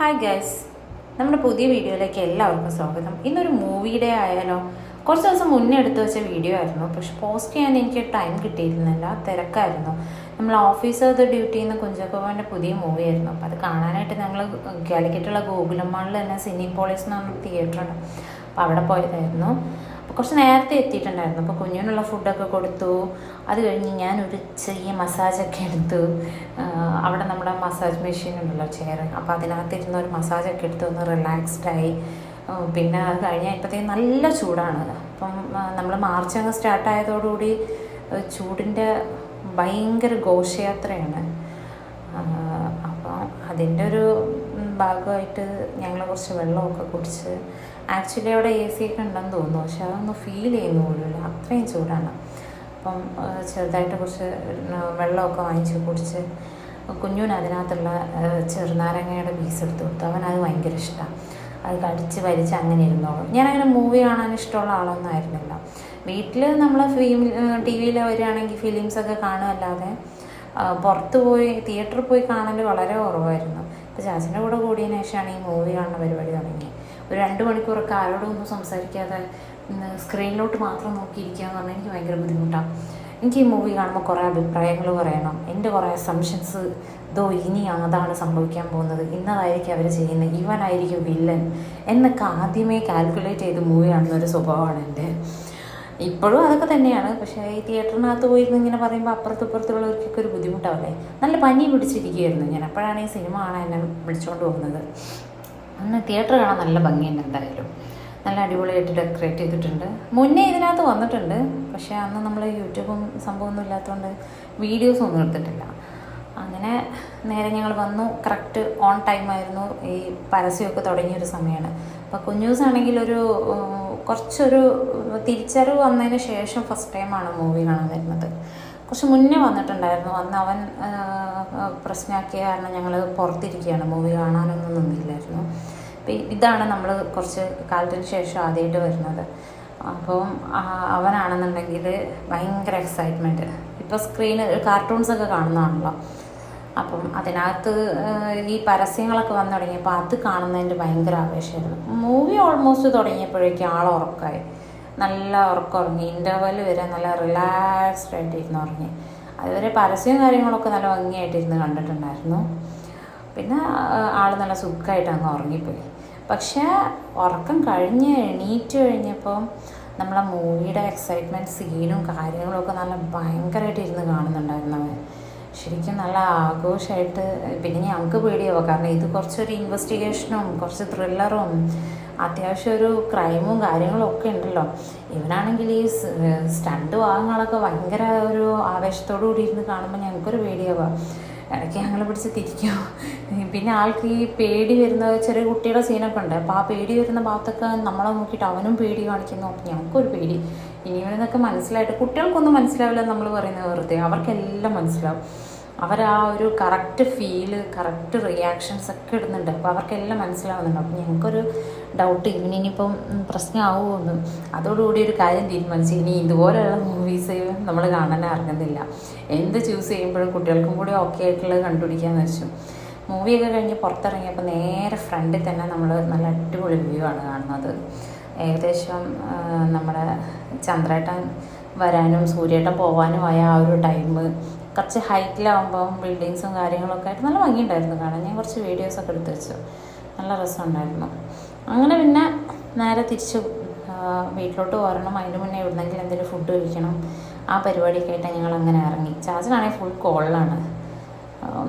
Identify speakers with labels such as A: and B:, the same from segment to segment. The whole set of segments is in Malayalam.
A: ഹായ് ഗൈസ് നമ്മുടെ പുതിയ വീഡിയോയിലേക്ക് എല്ലാവർക്കും സ്വാഗതം. ഇന്നൊരു മൂവി മൂവിയുടെ ആയാലോ കുറച്ച് ദിവസം മുന്നേ എടുത്തു വെച്ച വീഡിയോ ആയിരുന്നു. പക്ഷെ പോസ്റ്റ് ചെയ്യാൻ എനിക്ക് ടൈം കിട്ടിയിരുന്നില്ല. തിരക്കായിരുന്നു. നമ്മൾ ഓഫീസർ ദ ഡ്യൂട്ടി എന്ന കുഞ്ചാക്കോവന്റെ പുതിയ മൂവി ആയിരുന്നു. അപ്പോൾ അത് കാണാനായിട്ട് ഞങ്ങൾ കാലിക്കറ്റുള്ള ഗോകുലമ്മാളിൽ തന്നെ സിനി പോളീസ് എന്ന് പറഞ്ഞ തിയേറ്ററാണ് അപ്പോൾ അവിടെ പോയതായിരുന്നു. അപ്പോൾ കുറച്ച് നേരത്തെ എത്തിയിട്ടുണ്ടായിരുന്നു. അപ്പോൾ കുഞ്ഞിനുള്ള ഫുഡൊക്കെ കൊടുത്തു. അത് കഴിഞ്ഞ് ഞാൻ ഒരു ചെറിയ മസാജൊക്കെ എടുത്തു. അവിടെ നമ്മുടെ മസാജ് മെഷീൻ ഉണ്ടല്ലോ ചെയർ അപ്പോൾ അതിനകത്തിരുന്ന് ഒരു മസാജൊക്കെ എടുത്തു ഒന്ന് റിലാക്സ്ഡായി പിന്നെ അത് കഴിഞ്ഞപ്പോഴത്തേക്കും നല്ല ചൂടാണ്. അപ്പം നമ്മൾ മാർച്ച് അങ്ങ് സ്റ്റാർട്ട് ആയതോടുകൂടി ആ, ചൂടിന്റെ ഭയങ്കര ഘോഷയാത്രയാണ്. അപ്പോൾ അതിന്റെ ഒരു ഭാഗമായിട്ട് ഞങ്ങൾ കുറച്ച് വെള്ളമൊക്കെ കുടിച്ച് ആക്ച്വലി അവിടെ എ സി ഒക്കെ ഉണ്ടെന്ന് തോന്നുന്നു. പക്ഷെ അതൊന്നും ഫീൽ ചെയ്യുന്നു പോലുമില്ല. അത്രയും ചൂടാണ്. അപ്പം ചെറുതായിട്ട് കുറച്ച് വെള്ളമൊക്കെ വാങ്ങിച്ച് കുടിച്ച് കുഞ്ഞുവിന് അതിനകത്തുള്ള ചെറുനാരങ്ങയുടെ പീസ് എടുത്ത് കൊടുത്തു. അവൻ അത് ഭയങ്കര ഇഷ്ടമാണ് അത് കടിച്ച് വലിച്ച് അങ്ങനെ ഇരുന്നോളും ഞാനങ്ങനെ മൂവി കാണാൻ ഇഷ്ടമുള്ള ആളൊന്നും ആയിരുന്നില്ല. വീട്ടിൽ നമ്മൾ ഫിലിം ടി വിയിൽ വരികയാണെങ്കിൽ ഫിലിംസൊക്കെ കാണുമല്ലാതെ പുറത്ത് പോയി തിയേറ്ററിൽ പോയി കാണൽ വളരെ കുറവായിരുന്നു. ഇപ്പോൾ ചാച്ചന്റെ കൂടെ കൂടിയതിന് ശേഷമാണ് ഈ മൂവി കാണുന്ന പരിപാടി തുടങ്ങി ഒരു രണ്ട് മണിക്കൂറൊക്കെ ആരോടും ഒന്നും സംസാരിക്കാതെ സ്ക്രീനിലോട്ട് മാത്രം നോക്കിയിരിക്കുക എന്ന് പറഞ്ഞാൽ എനിക്ക് ഭയങ്കര ബുദ്ധിമുട്ടാണ് എനിക്ക് ഈ മൂവി കാണുമ്പോൾ കുറേ അഭിപ്രായങ്ങൾ പറയണം. എന്റെ കുറേ അസംഷൻസ് ഇതോ ഇനി അതാണ് സംഭവിക്കാൻ പോകുന്നത്. ഇന്നതായിരിക്കും അവർ ചെയ്യുന്നത്. ഇവനായിരിക്കും വില്ലൻ എന്നൊക്കെ ആദ്യമേ കാൽക്കുലേറ്റ് ചെയ്ത് മൂവി കാണുന്ന ഒരു സ്വഭാവമാണ് എന്റെ. ഇപ്പോഴും അതൊക്കെ തന്നെയാണ്. പക്ഷേ ഈ തിയേറ്ററിനകത്ത് പോയിരുന്നു ഇങ്ങനെ പറയുമ്പോൾ അപ്പുറത്തും ഇപ്പുറത്തുള്ളവർക്കൊക്കെ ഒരു ബുദ്ധിമുട്ടാവില്ലേ നല്ല പനി പിടിച്ചിരിക്കുകയായിരുന്നു ഞാൻ. അപ്പോഴാണ് ഈ സിനിമ കാണാൻ എന്നെ വിളിച്ചുകൊണ്ട് പോകുന്നത്. അന്ന് തിയേറ്റർ കാണാൻ നല്ല ഭംഗിയുണ്ട് എന്തായാലും. നല്ല അടിപൊളിയായിട്ട് ഡെക്കറേറ്റ് ചെയ്തിട്ടുണ്ട്. മുന്നേ ഇതിനകത്ത് വന്നിട്ടുണ്ട്. പക്ഷേ അന്ന് നമ്മൾ യൂട്യൂബും സംഭവമൊന്നും ഇല്ലാത്തതുകൊണ്ട് വീഡിയോസ് ഒന്നും എടുത്തിട്ടില്ല. അങ്ങനെ നേരെ ഞങ്ങൾ വന്നു. കറക്റ്റ് ഓൺ ടൈമായിരുന്നു ഈ പരസ്യമൊക്കെ തുടങ്ങിയൊരു സമയമാണ് അപ്പോൾ കുഞ്ഞൂസ് ആണെങ്കിൽ ഒരു കുറച്ചൊരു തിരിച്ചറിവ് വന്നതിന് ശേഷം ഫസ്റ്റ് ടൈമാണ് മൂവി കാണാൻ വരുന്നത്. കുറച്ച് മുന്നേ വന്നിട്ടുണ്ടായിരുന്നു. അന്ന് അവൻ പ്രശ്നമാക്കിയ കാരണം ഞങ്ങൾ പുറത്തിരിക്കുകയാണ്. മൂവി കാണാനൊന്നും നിന്നില്ലായിരുന്നു. അപ്പം ഇതാണ് നമ്മൾ കുറച്ച് കാലത്തിന് ശേഷം ആദ്യമായിട്ട് വരുന്നത്. അപ്പം അവനാണെന്നുണ്ടെങ്കിൽ ഭയങ്കര എക്സൈറ്റ്മെന്റ് ഇപ്പോൾ സ്ക്രീന് കാർട്ടൂൺസൊക്കെ കാണുന്നതാണല്ലോ. അപ്പം അതിനകത്ത് ഈ പരസ്യങ്ങളൊക്കെ വന്നു തുടങ്ങിയപ്പോൾ അത് കാണുന്നതിന്റെ ഭയങ്കര ആവേശമായിരുന്നു. മൂവി ഓൾമോസ്റ്റ് തുടങ്ങിയപ്പോഴേക്കും ആൾ ഉറക്കമായി നല്ല ഉറക്കം ഉറങ്ങി. ഇന്റർവൽ വരെ നല്ല റിലാക്സ്ഡ് ആയിട്ടിരുന്ന് ഉറങ്ങി. അതുവരെ പരസ്യവും കാര്യങ്ങളൊക്കെ നല്ല ഭംഗിയായിട്ടിരുന്ന് കണ്ടിട്ടുണ്ടായിരുന്നു. പിന്നെ ആൾ നല്ല സുഖമായിട്ട് അങ്ങ് ഉറങ്ങിപ്പോയി. പക്ഷേ ഉറക്കം കഴിഞ്ഞ് എണീറ്റ് കഴിഞ്ഞപ്പോൾ നമ്മളെ മൂവിയുടെ എക്സൈറ്റ്മെന്റ് സീനും കാര്യങ്ങളൊക്കെ നല്ല ഭയങ്കരമായിട്ട് ഇരുന്ന് കാണുന്നുണ്ടായിരുന്നു അവൻ. ശരിക്കും നല്ല ആഘോഷമായിട്ട് പിന്നെ ഞങ്ങൾക്ക് പേടിയാവുക കാരണം ഇത് കുറച്ചൊരു ഇൻവെസ്റ്റിഗേഷനും കുറച്ച് ത്രില്ലറും അത്യാവശ്യം ഒരു ക്രൈമും കാര്യങ്ങളും ഒക്കെ ഉണ്ടല്ലോ. ഇവനാണെങ്കിൽ ഈ സ്റ്റണ്ട് ഭാഗങ്ങളൊക്കെ ഭയങ്കര ഒരു ആവേശത്തോടു കൂടി ഇരുന്ന് കാണുമ്പോൾ ഞങ്ങൾക്കൊരു പേടിയാവാം. ഇടയ്ക്ക് ഞങ്ങൾ പിടിച്ച് തിരിക്കും. പിന്നെ ആൾക്ക് ഈ പേടി വരുന്ന ചെറിയ കുട്ടിയുടെ സീനൊക്കെ ഉണ്ട്. അപ്പോൾ ആ പേടി വരുന്ന ഭാഗത്തൊക്കെ നമ്മളെ നോക്കിയിട്ട് അവനും പേടി കാണിക്കുന്നു. ഞങ്ങൾക്കൊരു പേടി. ഇനി ഇവരെന്നൊക്കെ മനസ്സിലായിട്ട് കുട്ടികൾക്കൊന്നും മനസ്സിലാവില്ല നമ്മൾ പറയുന്നത് വെറുതെ. അവർക്കെല്ലാം മനസ്സിലാവും. അവർ ആ ഒരു കറക്റ്റ് ഫീൽ കറക്റ്റ് റിയാക്ഷൻസ് ഒക്കെ ഇടുന്നുണ്ട്. അപ്പോൾ അവർക്കെല്ലാം മനസ്സിലാവുന്നുണ്ട്. അപ്പോൾ ഞങ്ങൾക്കൊരു ഡൗട്ട് ഇവനിനിപ്പം പ്രശ്നമാവുമോ എന്ന് അതോടുകൂടി ഒരു കാര്യം തീരുമാനിച്ചു. ഇനി ഇതുപോലെയുള്ള മൂവീസ് നമ്മൾ കാണാൻ ഇറങ്ങുന്നില്ല. എന്ത് ചൂസ് ചെയ്യുമ്പോഴും കുട്ടികൾക്കും കൂടി ഓക്കെ ആയിട്ടുള്ളത് കണ്ടുപിടിക്കാൻ വെച്ചു. മൂവിയൊക്കെ കഴിഞ്ഞ് പുറത്തിറങ്ങിയപ്പോൾ നേരെ ഫ്രണ്ടിൽ തന്നെ നമ്മൾ നല്ല അടിപൊളി വ്യൂ ആണ് കാണുന്നത്. ഏകദേശം നമ്മുടെ ചന്ദ്രേട്ടൻ വരാനും സൂര്യേട്ടൻ പോകാനുമായ ആ ഒരു ടൈം കുറച്ച് ഹൈറ്റിലാവുമ്പം ബിൽഡിങ്സും കാര്യങ്ങളൊക്കെ ആയിട്ട് നല്ല ഭംഗിയുണ്ടായിരുന്നു കാണാൻ. ഞാൻ കുറച്ച് വീഡിയോസൊക്കെ എടുത്ത് വെച്ചു. നല്ല രസമുണ്ടായിരുന്നു. അങ്ങനെ പിന്നെ നേരെ തിരിച്ച് വീട്ടിലോട്ട് പോരണം. അതിന് മുന്നേ എവിടുന്നെങ്കിലും എന്തെങ്കിലും ഫുഡ് കഴിക്കണം. ആ പരിപാടിയൊക്കെ ആയിട്ട് ഞങ്ങൾ അങ്ങനെ ഇറങ്ങി. ചാച്ചനാണെങ്കിൽ ഫുൾ കോളിലാണ്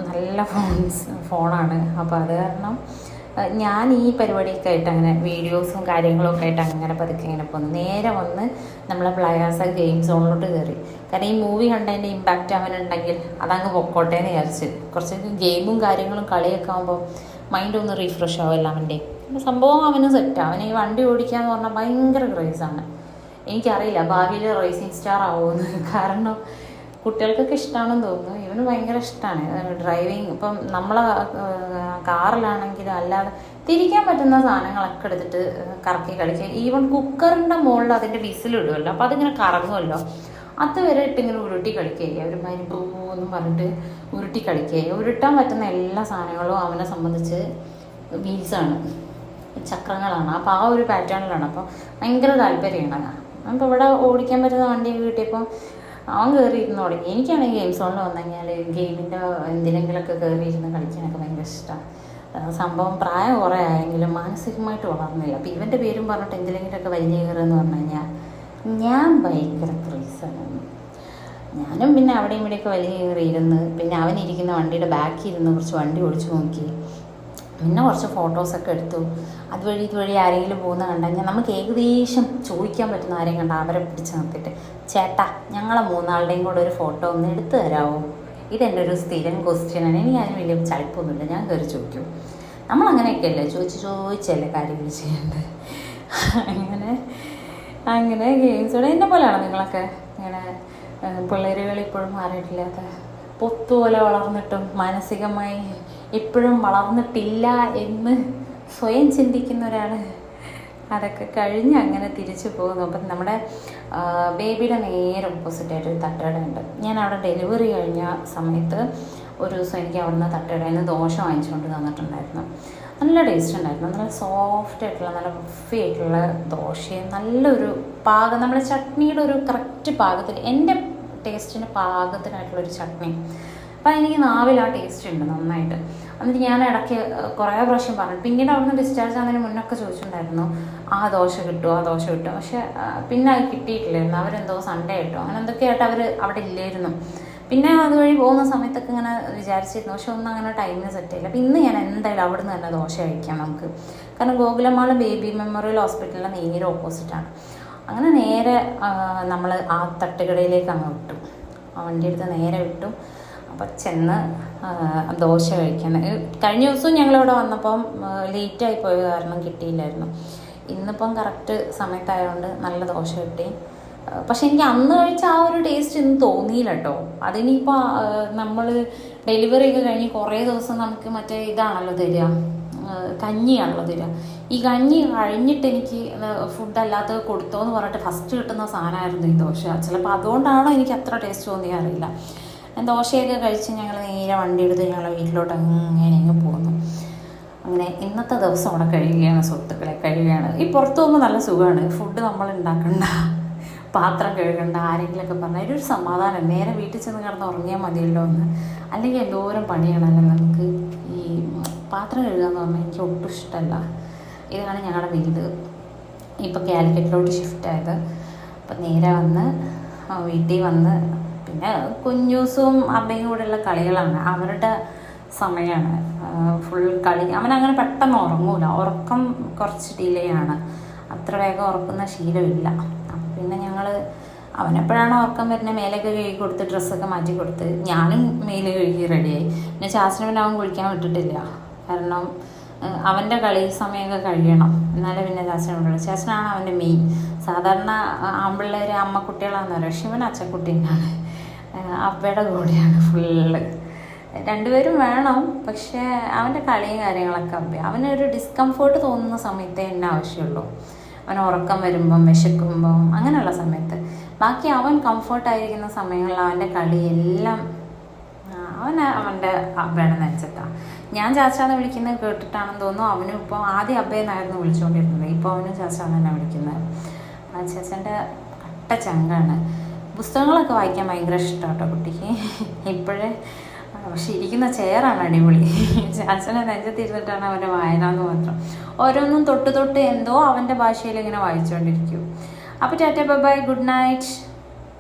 A: നല്ല ഫോൺസ് ഫോണാണ് അപ്പോൾ അത് കാരണം ഞാൻ ഈ പരിപാടിയൊക്കെ ആയിട്ട് അങ്ങനെ വീഡിയോസും കാര്യങ്ങളൊക്കെ ആയിട്ട് അങ്ങനെ പതുക്കെ ഇങ്ങനെ പോകുന്നു നേരെ വന്ന് നമ്മളെ പ്ലയാസ ഗെയിം സോണിലോട്ട് കയറി കാരണം ഈ മൂവി കണ്ടതിന്റെ ഇമ്പാക്റ്റ് അവനുണ്ടെങ്കിൽ അതങ്ങ് പൊക്കോട്ടെ എന്ന് വിചാരിച്ച്. കുറച്ച് ഗെയിമും കാര്യങ്ങളും കളിയൊക്കെ ആകുമ്പോൾ മൈൻഡ് ഒന്ന് റീഫ്രഷ് ആവുമല്ലോ അവന്റെ സംഭവം അവന് സെറ്റ് അവന് ഈ വണ്ടി ഓടിക്കാന്ന് പറഞ്ഞാൽ ഭയങ്കര ക്രേസാണ് എനിക്കറിയില്ല ഭാവിയിൽ റേസിംഗ് സ്റ്റാർ ആവുമെന്ന് കാരണം കുട്ടികൾക്കൊക്കെ ഇഷ്ടമാണെന്ന് തോന്നുന്നു. ഇവന് ഭയങ്കര ഇഷ്ടമാണ് ഡ്രൈവിങ് ഇപ്പം നമ്മളെ കാറിലാണെങ്കിലും അല്ലാതെ തിരിക്കാൻ പറ്റുന്ന സാധനങ്ങളൊക്കെ എടുത്തിട്ട് കറക്കി കളിച്ച് ഈവൻ കുക്കറിന്റെ മുകളിൽ അതിന്റെ വിസിലിടുമല്ലോ അപ്പോൾ അതിങ്ങനെ കറങ്ങുമല്ലോ അതുവരെ ഇട്ട് ഇങ്ങനെ ഉരുട്ടി കളിക്കുക ഒരുമാതിരി എന്ന് പറഞ്ഞിട്ട് ഉരുട്ടി കളിക്കുകയായി ഉരുട്ടാൻ പറ്റുന്ന എല്ലാ സാധനങ്ങളും അവനെ സംബന്ധിച്ച് വീൽസാണ് ചക്രങ്ങളാണ്. അപ്പോൾ ആ ഒരു പാറ്റേണിലാണ് അപ്പോൾ ഭയങ്കര താല്പര്യമാണ്. അപ്പോൾ ഇവിടെ ഓടിക്കാൻ പറ്റുന്ന വണ്ടി കിട്ടിയപ്പോൾ അവൻ കയറി ഇരുന്ന് തുടങ്ങി. എനിക്കാണെങ്കിൽ ഗെയിംസ് സോണിൽ വന്നു കഴിഞ്ഞാൽ ഗെയിമിന്റെ എന്തിനെങ്കിലുമൊക്കെ കയറി ഇരുന്ന് കളിക്കാനൊക്കെ ഭയങ്കര ഇഷ്ടമാണ് സംഭവം പ്രായം കുറേ ആയെങ്കിലും മാനസികമായിട്ട് വളർന്നില്ല. അപ്പോൾ ഇവന്റെ പേരും പറഞ്ഞിട്ട് എന്തിനെങ്കിലുമൊക്കെ വലിയ കയറുമെന്ന് പറഞ്ഞു കഴിഞ്ഞാൽ ഞാൻ ഭയങ്കര ക്രീസാണ് ഞാനും പിന്നെ അവിടെയും ഇവിടെയൊക്കെ വലിയ കയറിയിരുന്ന് പിന്നെ അവൻ ഇരിക്കുന്ന വണ്ടിയുടെ ബാക്കിൽ ഇരുന്ന് കുറച്ച് വണ്ടി ഓടിച്ചു നോക്കി. പിന്നെ കുറച്ച് ഫോട്ടോസൊക്കെ എടുത്തു. അതുവഴി ഇതുവഴി ആരെങ്കിലും പോകുന്ന കണ്ടാൽ നമുക്ക് ഏകദേശം ചോദിക്കാൻ പറ്റുന്ന ആരെയും കണ്ട അവരെ പിടിച്ച് നിർത്തിയിട്ട് ചേട്ടാ ഞങ്ങളെ മൂന്നാളുടെയും കൂടെ ഒരു ഫോട്ടോ ഒന്ന് എടുത്തു തരാമോ ഇതെന്റെ ഒരു സ്ഥിരം ക്വസ്റ്റ്യനാണ് ഇനി ഞാൻ വലിയ ചളിപ്പൊന്നുമില്ല. ഞാൻ കയറി ചോദിക്കും. നമ്മളങ്ങനെയൊക്കെയല്ലേ ചോദിച്ച് ചോദിച്ചല്ലേ കാര്യങ്ങൾ ചെയ്യേണ്ടത്? അങ്ങനെ അങ്ങനെ ഗെയിംസോടെ എന്നെ പോലെയാണോ നിങ്ങളൊക്കെ? ഇങ്ങനെ പിള്ളേരുകൾ ഇപ്പോഴും മാറിയിട്ടില്ലാത്ത പൊത്തുപോലെ വളർന്നിട്ടും മാനസികമായി ഇപ്പോഴും വളർന്നിട്ടില്ല എന്ന് സ്വയം ചിന്തിക്കുന്ന ഒരാൾ അതൊക്കെ കഴിഞ്ഞ് അങ്ങനെ തിരിച്ചു പോകുന്നു. അപ്പം നമ്മുടെ ബേബിയുടെ നേരെ ഓപ്പോസിറ്റായിട്ട് ഒരു തട്ടുകട ഉണ്ട് ഞാൻ അവിടെ ഡെലിവറി കഴിഞ്ഞ സമയത്ത് ഒരു ദിവസം എനിക്ക് അവിടുന്ന് തട്ടുകടയിൽ നിന്ന് ദോശ വാങ്ങിച്ചുകൊണ്ട് തന്നിട്ടുണ്ടായിരുന്നു. നല്ല ടേസ്റ്റ് ഉണ്ടായിരുന്നു. നല്ല സോഫ്റ്റ് ആയിട്ടുള്ള നല്ല ബുഫി ആയിട്ടുള്ള ദോശയും നല്ലൊരു പാകം നമ്മുടെ ചട്നിയുടെ ഒരു കറക്റ്റ് പാകത്തിൽ എന്റെ ടേസ്റ്റിന് പാകത്തിനായിട്ടുള്ളൊരു ചട്നി. അപ്പം എനിക്ക് നാവിൽ ആ ടേസ്റ്റ് ഉണ്ട് നന്നായിട്ട്. എന്നിട്ട് ഞാൻ ഇടയ്ക്ക് കുറേ പ്രാവശ്യം പറഞ്ഞു. പിന്നീട് അവിടുന്ന് ഡിസ്ചാർജ് ആകുന്നതിന് മുന്നൊക്കെ ചോദിച്ചിട്ടുണ്ടായിരുന്നു ആ ദോശ കിട്ടുമോ ആ ദോശ കിട്ടുമോ പക്ഷെ പിന്നെ അത് കിട്ടിയിട്ടില്ലായിരുന്നു. അവരെന്തോ സൺഡേ കിട്ടും അങ്ങനെ എന്തൊക്കെയായിട്ട് അവർ അവിടെ ഇല്ലായിരുന്നു. പിന്നെ അതുവഴി പോകുന്ന സമയത്തൊക്കെ ഇങ്ങനെ വിചാരിച്ചിരുന്നു. പക്ഷെ ഒന്നും അങ്ങനെ ടൈമിന് സെറ്റ് ആയില്ല അപ്പം ഇന്ന് ഞാൻ എന്തായാലും അവിടെ നിന്ന് തന്നെ ദോശ കഴിക്കാം നമുക്ക്. കാരണം ഗോകുലമാൾ ബേബി മെമ്മോറിയൽ ഹോസ്പിറ്റലിന്റെ നേരെ ഓപ്പോസിറ്റാണ് അങ്ങനെ നേരെ നമ്മൾ ആ തട്ടുകടയിലേക്ക് അങ്ങ് വിട്ടു. ആ വണ്ടി എടുത്ത് നേരെ വിട്ടു. അപ്പം ചെന്ന് ദോശ കഴിക്കാൻ. കഴിഞ്ഞ ദിവസവും ഞങ്ങളിവിടെ വന്നപ്പം ലേറ്റായി പോയ കാരണം കിട്ടിയില്ലായിരുന്നു. ഇന്നിപ്പം കറക്റ്റ് സമയത്തായതുകൊണ്ട് നല്ല ദോശ കിട്ടി. പക്ഷെ എനിക്ക് അന്ന് കഴിച്ച ആ ഒരു ടേസ്റ്റ് ഇന്ന് തോന്നിയില്ല കേട്ടോ അതിനിപ്പോൾ നമ്മൾ ഡെലിവറി ഒക്കെ കഴിഞ്ഞ് കുറേ ദിവസം നമുക്ക് മറ്റേ ഇതാണല്ലോ തരിക. കഞ്ഞിയാണല്ലോ തരിക. ഈ കഞ്ഞി കഴിഞ്ഞിട്ട് എനിക്ക് ഫുഡ് അല്ലാത്തത് കൊടുത്തോ എന്ന് പറഞ്ഞിട്ട് ഫസ്റ്റ് കിട്ടുന്ന സാധനമായിരുന്നു ഈ ദോശ. ചിലപ്പോൾ അതുകൊണ്ടാണോ എനിക്ക് അത്ര ടേസ്റ്റ് തോന്നിയ അറിയില്ല. ഞാൻ ദോശയൊക്കെ കഴിച്ച് ഞങ്ങൾ നേരെ വണ്ടി എടുത്ത് ഞങ്ങളെ വീട്ടിലോട്ട് അങ്ങനെ അങ്ങ് പോകുന്നു. അങ്ങനെ ഇന്നത്തെ ദിവസം അവിടെ കഴിയുകയാണ് സുഹൃത്തുക്കളെ കഴിയുകയാണ്. ഈ പുറത്ത് പോകുമ്പോൾ നല്ല സുഖമാണ്. ഫുഡ് നമ്മൾ ഉണ്ടാക്കണ്ട പാത്രം കഴുകണ്ട ആരെങ്കിലുമൊക്കെ പറഞ്ഞാൽ ഒരു സമാധാനം. നേരെ വീട്ടിൽ ചെന്ന് കിടന്ന് ഉറങ്ങിയാൽ മതിയല്ലോ എന്ന്. അല്ലെങ്കിൽ എന്തോരം പണിയാണല്ലോ നമുക്ക് ഈ പാത്രം കഴുകുക എന്ന് പറഞ്ഞാൽ എനിക്ക് ഒട്ടും ഇഷ്ടമല്ല ഇതാണ് ഞങ്ങളുടെ വീട്. ഇപ്പോൾ കാലിക്കറ്റിലോട്ട് ഷിഫ്റ്റ് ആയത്. അപ്പം നേരെ വന്ന് വീട്ടിൽ വന്ന് പിന്നെ കുഞ്ഞൂസും അമ്മയും കൂടെയുള്ള കളികളാണ്. അവരുടെ സമയമാണ് ഫുൾ കളി. അവൻ അങ്ങനെ പെട്ടെന്ന് ഉറങ്ങൂല. ഉറക്കം കുറച്ച് ഡിലേ ആണ്. അത്ര വേഗം ഉറക്കുന്ന ശീലമില്ല. അപ്പം പിന്നെ ഞങ്ങൾ അവനെപ്പോഴാണ് ഉറക്കം വരുന്നത് മേലൊക്കെ കഴുകി കൊടുത്ത് ഡ്രസ്സൊക്കെ മാറ്റി കൊടുത്ത് ഞാനും മേൽ കഴുകി റെഡിയായി പിന്നെ ശാസ്ത്രം പിന്നെ അവൻ കുളിക്കാൻ വിട്ടിട്ടില്ല. കാരണം അവന്റെ കളി സമയമൊക്കെ കഴിയണം. എന്നാലേ പിന്നെ ചാച്ചൻ വിടുള്ളൂ ചാച്ചനാണ് അവന്റെ മെയിൻ സാധാരണ ആമ്പിള്ളേർ അമ്മക്കുട്ടികളാണെന്ന് പറയും. ഇവൻ അച്ഛക്കുട്ടീനാണ് അപ്പയുടെ കൂടെയാണ് ഫുള്ള്. രണ്ടുപേരും വേണം പക്ഷേ അവന്റെ കളിയും കാര്യങ്ങളൊക്കെ അപ്പ അവനൊരു ഡിസ്കംഫോർട്ട് തോന്നുന്ന സമയത്തേ എന്നെ ആവശ്യമുള്ളൂ. അവൻ ഉറക്കം വരുമ്പം വിശക്കുമ്പം അങ്ങനെയുള്ള സമയത്ത്. ബാക്കി അവൻ കംഫർട്ടായിരിക്കുന്ന സമയങ്ങളിൽ അവന്റെ കളി എല്ലാം അവൻ അവന്റെ അബ്ബയുടെ നെഞ്ചത്താണ് ഞാൻ ചാച്ചാന്ന് വിളിക്കുന്നത് കേട്ടിട്ടാണെന്ന് തോന്നുന്നു. അവനും ഇപ്പോൾ ആദ്യം അബ്ബയെന്നായിരുന്നു വിളിച്ചുകൊണ്ടിരുന്നത് ഇപ്പോൾ അവനും ചാച്ചാന്ന് തന്നെ വിളിക്കുന്നത്. ആ ചാച്ചന്റെ കട്ട ചങ്കാണ്. പുസ്തകങ്ങളൊക്കെ വായിക്കാൻ ഭയങ്കര ഇഷ്ടമാണ് കേട്ടോ കുട്ടിക്ക്. ഇപ്പോഴേ പക്ഷെ ഇരിക്കുന്ന ചെയറാണ് അടിപൊളി. ചാച്ചനെ നെഞ്ചത്തിരുന്നിട്ടാണ് അവന്റെ വായന എന്ന് മാത്രം. ഓരോന്നും തൊട്ട് തൊട്ട് എന്തോ അവന്റെ ഭാഷയിൽ ഇങ്ങനെ വായിച്ചുകൊണ്ടിരിക്കും. അപ്പോൾ ടാറ്റ ബൈ ഗുഡ് നൈറ്റ്.